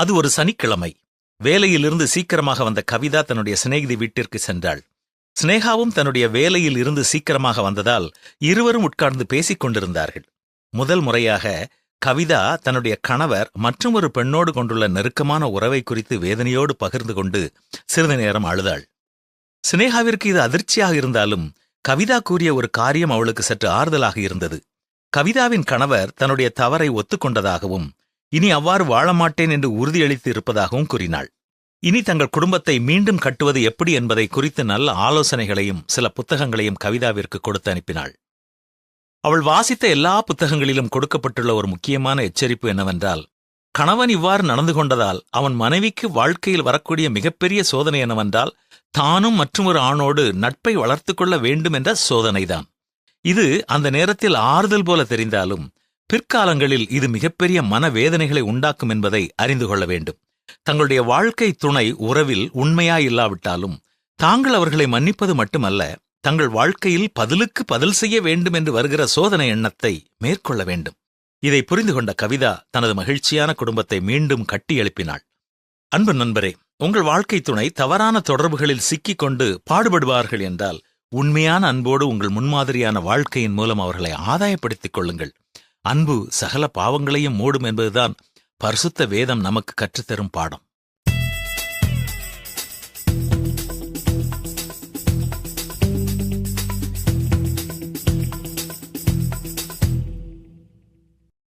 அது ஒரு சனிக்கிழமை. வேலையிலிருந்து சீக்கிரமாக வந்த கவிதா தன்னுடைய சிநேகிதி வீட்டிற்கு சென்றாள். சினேகாவும் தன்னுடைய வேலையில் இருந்து சீக்கிரமாக வந்ததால் இருவரும் உட்கார்ந்து பேசிக் கொண்டிருந்தார்கள். முதல் முறையாக கவிதா தன்னுடைய கணவர் மற்றொரு பெண்ணோடு கொண்டுள்ள நெருக்கமான உறவை குறித்து வேதனையோடு பகிர்ந்து கொண்டு சிறிது நேரம் அழுதாள். சினேகாவிற்கு இது அதிர்ச்சியாக இருந்தாலும் கவிதா கூறிய ஒரு காரியம் அவளுக்கு சற்று ஆறுதலாக இருந்தது. கவிதாவின் கணவர் தன்னுடைய தவறை ஒத்துக்கொண்டதாகவும் இனி அவ்வாறு வாழ மாட்டேன் என்று உறுதியளித்து இருப்பதாகவும் கூறினாள். இனி தங்கள் குடும்பத்தை மீண்டும் கட்டுவது எப்படி என்பதை குறித்து நல்ல ஆலோசனைகளையும் சில புத்தகங்களையும் கவிதாவிற்கு கொடுத்து அனுப்பினாள். அவள் வாசித்த எல்லா புத்தகங்களிலும் கொடுக்கப்பட்டுள்ள ஒரு முக்கியமான எச்சரிப்பு என்னவென்றால் கணவன் இவ்வாறு நடந்து கொண்டதால் அவன் மனைவிக்கு வாழ்க்கையில் வரக்கூடிய மிகப்பெரிய சோதனை என்னவென்றால் தானும் மற்றொரு ஆணோடு நட்பை வளர்த்துக்கொள்ள வேண்டும் என்ற சோதனைதான். இது அந்த நேரத்தில் ஆறுதல் போல தெரிந்தாலும் பிற்காலங்களில் இது மிகப்பெரிய மனவேதனைகளை உண்டாக்கும் என்பதை அறிந்து கொள்ள வேண்டும். தங்களுடைய வாழ்க்கை துணை உறவில் உண்மையாயில்லாவிட்டாலும் தாங்கள் அவர்களை மன்னிப்பது மட்டுமல்ல தங்கள் வாழ்க்கையில் பதிலுக்கு பதில் செய்ய வேண்டும் என்று வருகிற சோதனை எண்ணத்தை மேற்கொள்ள வேண்டும். இதை புரிந்து கொண்ட கவிதா தனது மகிழ்ச்சியான குடும்பத்தை மீண்டும் கட்டி எழுப்பினாள். அன்பு நண்பரே உங்கள் வாழ்க்கை துணை தவறான தொடர்புகளில் சிக்கிக் கொண்டு பாடுபடுவார்கள் என்றால் உண்மையான அன்போடு உங்கள் முன்மாதிரியான வாழ்க்கையின் மூலம் அவர்களை ஆதாயப்படுத்திக் கொள்ளுங்கள். அன்பு சகல பாவங்களையும் மூடும் என்பதுதான் பரிசுத்த வேதம் நமக்கு கற்றுத்தரும் பாடம்.